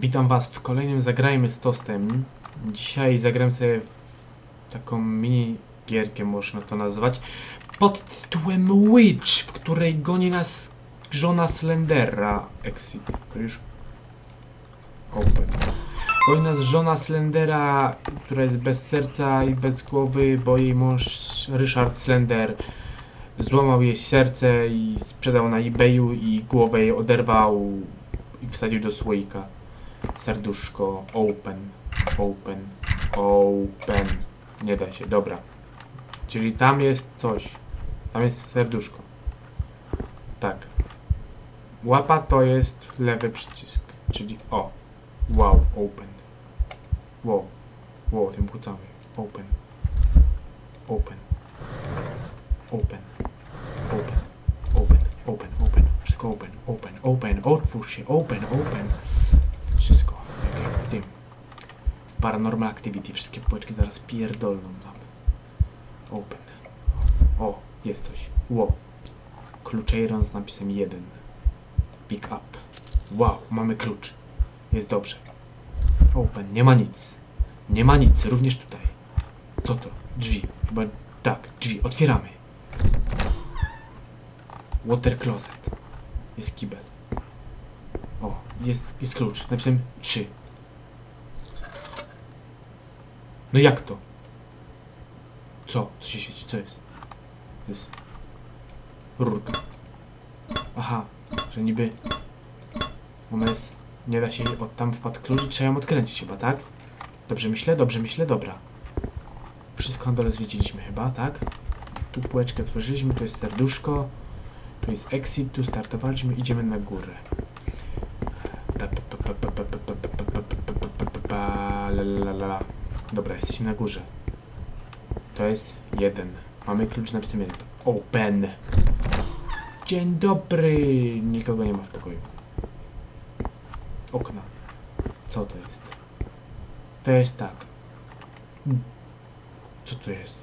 witam was w kolejnym Zagrajmy z Tostem. Dzisiaj zagram sobie taką mini gierkę, można to nazwać, pod tytułem Witch, w której goni nas żona Slendera. Exit. Już... Open. Goni nas żona Slendera, która jest bez serca i bez głowy, bo jej mąż Ryszard Slender złamał jej serce i sprzedał na eBayu i głowę jej oderwał i wsadził do słoika. Serduszko, open, open, open. Nie da się, dobra. Czyli tam jest coś. Tam jest serduszko. Tak. Łapa to jest lewy przycisk. Czyli o. Wow, open. Wow. Wow, tym kucamy. Open. Open. Open. Open. Open. Open. Open. Wszystko open. Open. Open. Otwórz się. Open. Open. Wszystko. Jak jak w tym. W Paranormal Activity. Wszystkie półeczki zaraz pierdolną nam. Open. O, jest coś. Wow. Kluczejron z napisem 1. Pick up. Wow, mamy klucz. Jest dobrze. Open. Nie ma nic. Nie ma nic. Również tutaj. Co to? Drzwi. Chyba tak. Drzwi. Otwieramy. Water closet. Jest kibel. O, jest, jest klucz. Napisałem 3. No jak to? Co? Co się świeci? Co jest? Jest rurka. Aha, że niby ona jest, nie da się od tam wpadł klucz trzeba ją odkręcić chyba, tak? Dobrze myślę? Dobrze myślę? Dobra. Wszystko na dole zwiedziliśmy chyba, tak? Tu półeczkę otworzyliśmy, tu jest serduszko, tu jest exit, tu startowaliśmy, idziemy na górę. Dobra, jesteśmy na górze. To jest jeden. Mamy klucz napisany jeden. Open. Dzień dobry. Nikogo nie ma w pokoju. Okna. Co to jest? To jest tak. Hmm. Co to jest?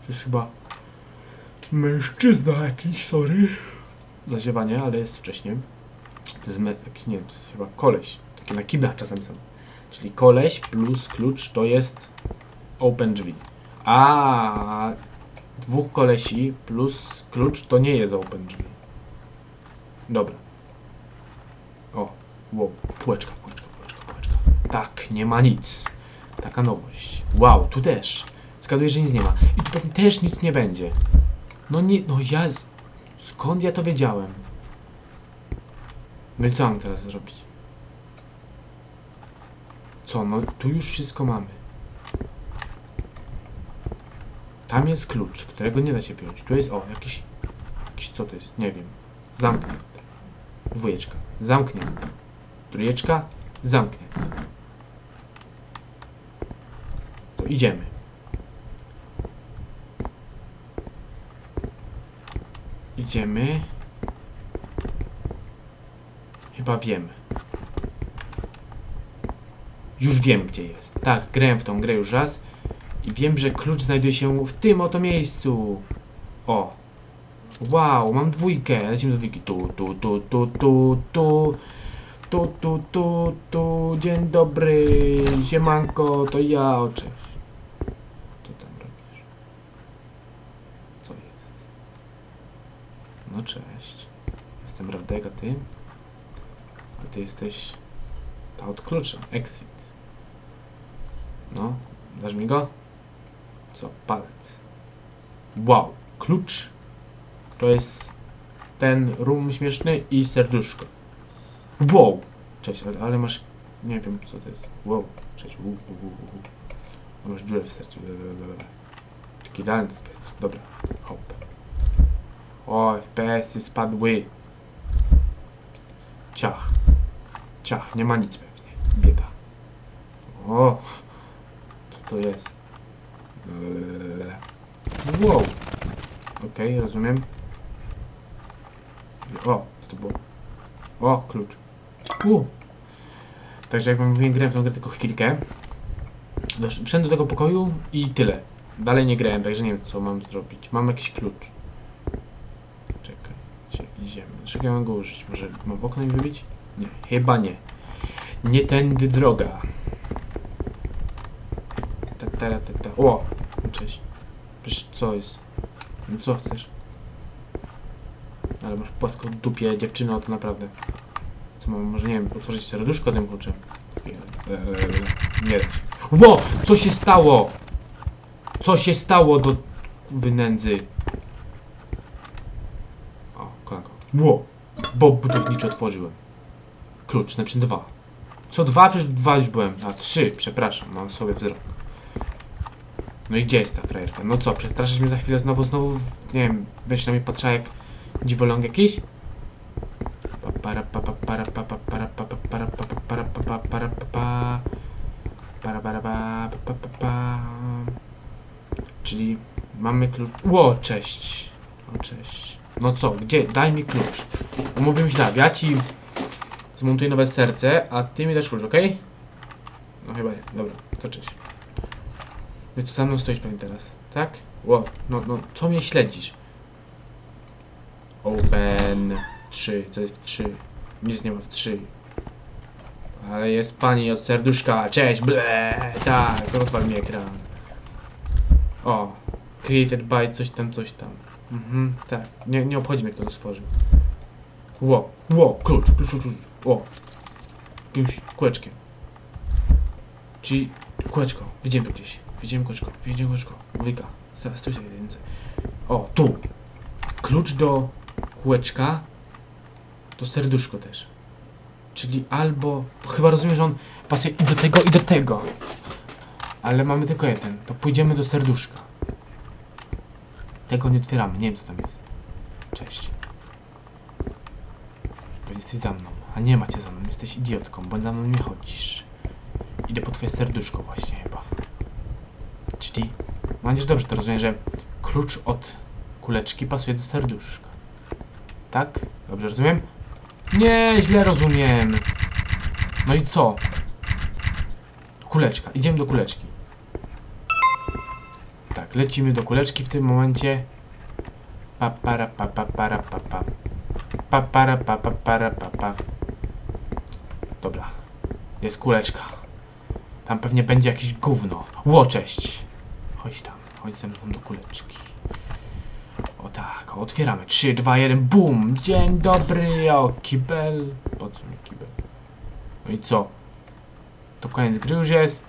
To jest chyba mężczyzna jakiś, sorry. Zaziewanie, ale jest wcześniej. To jest nie to jest chyba koleś. Takie na kiblach czasem są. Czyli koleś plus klucz to jest open drzwi. A dwóch kolesi plus klucz to nie jest open drzwi. Dobra. O, wow, półeczka, półeczka, półeczka, półeczka. Tak, nie ma nic. Taka nowość. Wow, tu też. Zgaduję, że nic nie ma. I tu pewnie też nic nie będzie. No nie, no ja... Skąd ja to wiedziałem? No i co mam teraz zrobić? Co, no tu już wszystko mamy. Tam jest klucz, którego nie da się wyjąć. Tu jest, o, jakiś... Jakiś, co to jest? Nie wiem. Zamknięte. Dwójeczka. Zamknięte. Trójeczka. Zamknięte. To idziemy. Idziemy. Chyba wiem. Już wiem, gdzie jest. Tak, grałem w tą grę już raz. I wiem, że klucz znajduje się w tym oto miejscu. O. Wow, mam dwójkę. Lecimy do dwójki. Tu, tu, tu, tu, tu, tu. Tu, tu, tu, tu. Dzień dobry. Siemanko, to ja. O, cześć. Co tam robisz? Co jest? No cześć. Jestem Radek, a ty? A ty jesteś... Ta od kluczem. Exit. No, dasz mi go? Co? Palec. Wow, klucz. To jest ten rum śmieszny i serduszko. Wow! Cześć, ale, ale masz... Nie wiem co to jest. Wow, cześć. U, u, u, u. u. Masz dziurę w sercu. Taki idealny to jest. Dobra, hop. O, FPS-y spadły. Ciach. Ciach, nie ma nic pewnie. Bieda. O! To jest? Eee, Wow. Okej, rozumiem. O, co to było? O, klucz. U. Także jak wam mówiłem, grałem w tą grę tylko chwilkę. Wszedłem do tego pokoju i tyle. Dalej nie grałem, także nie wiem co mam zrobić. Mam jakiś klucz. Czekaj, gdzie idziemy? Ja mam go użyć? Może mam okno im wybić? Nie, chyba nie. Nie tędy droga. Ta, ta. O! Cześć. Przecież co jest? No co chcesz? Ale masz płaską dupie dziewczyno, to naprawdę. Co mam, może nie wiem, otworzyć serduszko tym kluczem? Eee, nie da się. Ło! Co się stało? Co się stało do wynędzy? O, kolanko. Ło! Bo budowniczy otworzyłem. Klucz, napisałem dwa. Co dwa? Przecież dwa już byłem. A trzy, przepraszam, mam sobie wzrok. No i gdzie jest ta frajerka? No co, przestraszysz mnie za chwilę znowu, znowu, nie wiem, będziesz na mnie patrzał jak dziwoląg jakiś? Czyli mamy klucz. Ło, cześć. O, cześć. No co, gdzie? Daj mi klucz. Umówimy się tak, ja ci zmontuję nowe serce, a ty mi dasz klucz, okej? No chyba nie, dobra, to cześć. No co za mną stoisz pani teraz, tak? Ło, no, no, co mnie śledzisz? Open 3, co jest 3? Nic nie ma w 3. Ale jest pani od serduszka, cześć, ble, tak, rozwal mi ekran. O, created by coś tam, coś tam. Mhm, tak, nie, nie obchodzi mnie kto to stworzył. Ło, ło, klucz, klucz, klucz, ło. Jakimś kółeczkiem. Czyli kółeczko, widziałem to gdzieś. Widziałem kółeczko, widziałem kółeczko. Wyka, zaraz tu się jedynce. O, tu. Klucz do kółeczka to serduszko też. Czyli albo, chyba rozumiem, że on pasuje i do tego, i do tego. Ale mamy tylko jeden. To pójdziemy do serduszka. Tego nie otwieramy, nie wiem co tam jest. Cześć. Jesteś za mną. A nie macie za mną, jesteś idiotką, bo za mną nie chodzisz. Idę po twoje serduszko właśnie chyba. Czyli, mam nadzieję, że dobrze to rozumiem, że klucz od kuleczki pasuje do serduszka. Tak? Dobrze rozumiem? Nie, źle rozumiem. No i co? Kuleczka. Idziemy do kuleczki. Tak, lecimy do kuleczki w tym momencie. Pa para pa pa para pa pa. Pa para pa pa para pa pa. Dobra. Jest kuleczka. Tam pewnie będzie jakieś gówno. Ło, cześć. Chodź tam. Chodź ze mną do kuleczki. O tak, otwieramy. 3, 2, 1, bum! Dzień dobry, o kibel. Po co mi kibel? No i co? To koniec gry już jest.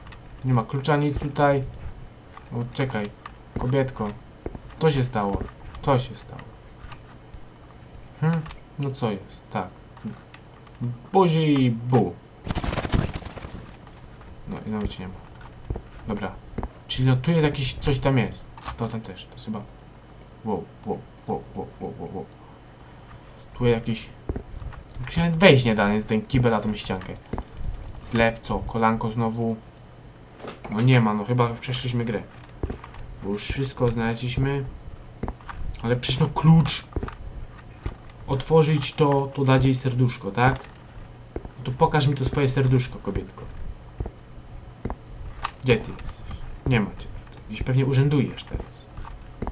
Nie ma klucza nic tutaj. O, czekaj. Kobietko. Co się stało? Co się stało? Hmm? No co jest? Tak. Buzi bu. No i nawet nie ma. Dobra. Czyli no tu jest jakiś, coś tam jest. To tam też, to jest chyba... Wow, wow, wow, wow, wow, wow. Tu jest jakiś... Tu się wejść nie da, ten kibel na tą ściankę. Zlew, co? Kolanko znowu? No nie ma, no chyba przeszliśmy grę. Bo już wszystko znaleźliśmy. Ale przecież no klucz. Otworzyć to, to dać jej serduszko, tak? No to pokaż mi to swoje serduszko, kobietko. Gdzie ty? Nie ma cię. Gdzieś pewnie urzędujesz teraz.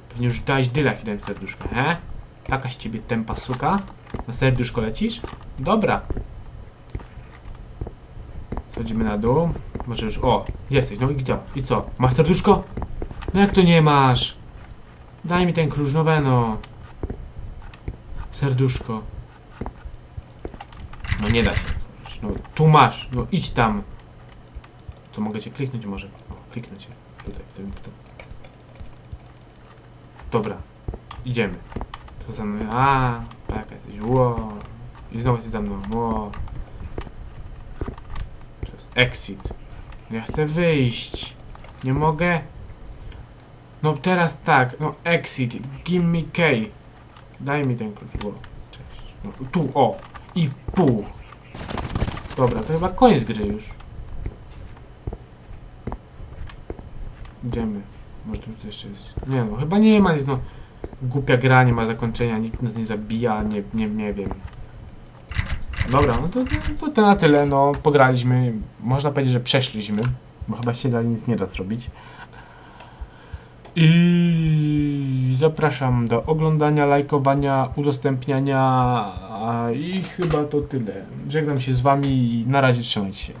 Pewnie już dałeś dyla dałem serduszko, he? Taka z ciebie tempa suka? Na serduszko lecisz? Dobra. Schodzimy na dół. Może już... O! Jesteś, no i gdzie? I co? Masz serduszko? No jak to nie masz? Daj mi ten klucz, no. Serduszko. No nie da się. No tu masz, no idź tam. To mogę cię kliknąć może? O, kliknę cię. Tym, w tym. Dobra, idziemy. To za mną. A, jaka jesteś. Ło. I znowu jesteś za mną. Ło. Exit. Ja chcę wyjść. Nie mogę. No teraz tak, no exit. Give me key. Daj mi ten klucz. Cześć. No, tu, o. I w pół. Dobra, to chyba koniec gry już. Idziemy. Może tu coś jeszcze jest. Nie no, chyba nie ma nic, no. Głupia gra, nie ma zakończenia, nikt nas nie zabija, nie, nie, nie wiem. Dobra, no to, to, to na tyle, no. Pograliśmy. Można powiedzieć, że przeszliśmy, bo chyba się dalej nic nie da zrobić. I zapraszam do oglądania, lajkowania, udostępniania i chyba to tyle. Żegnam się z wami i na razie trzymajcie się.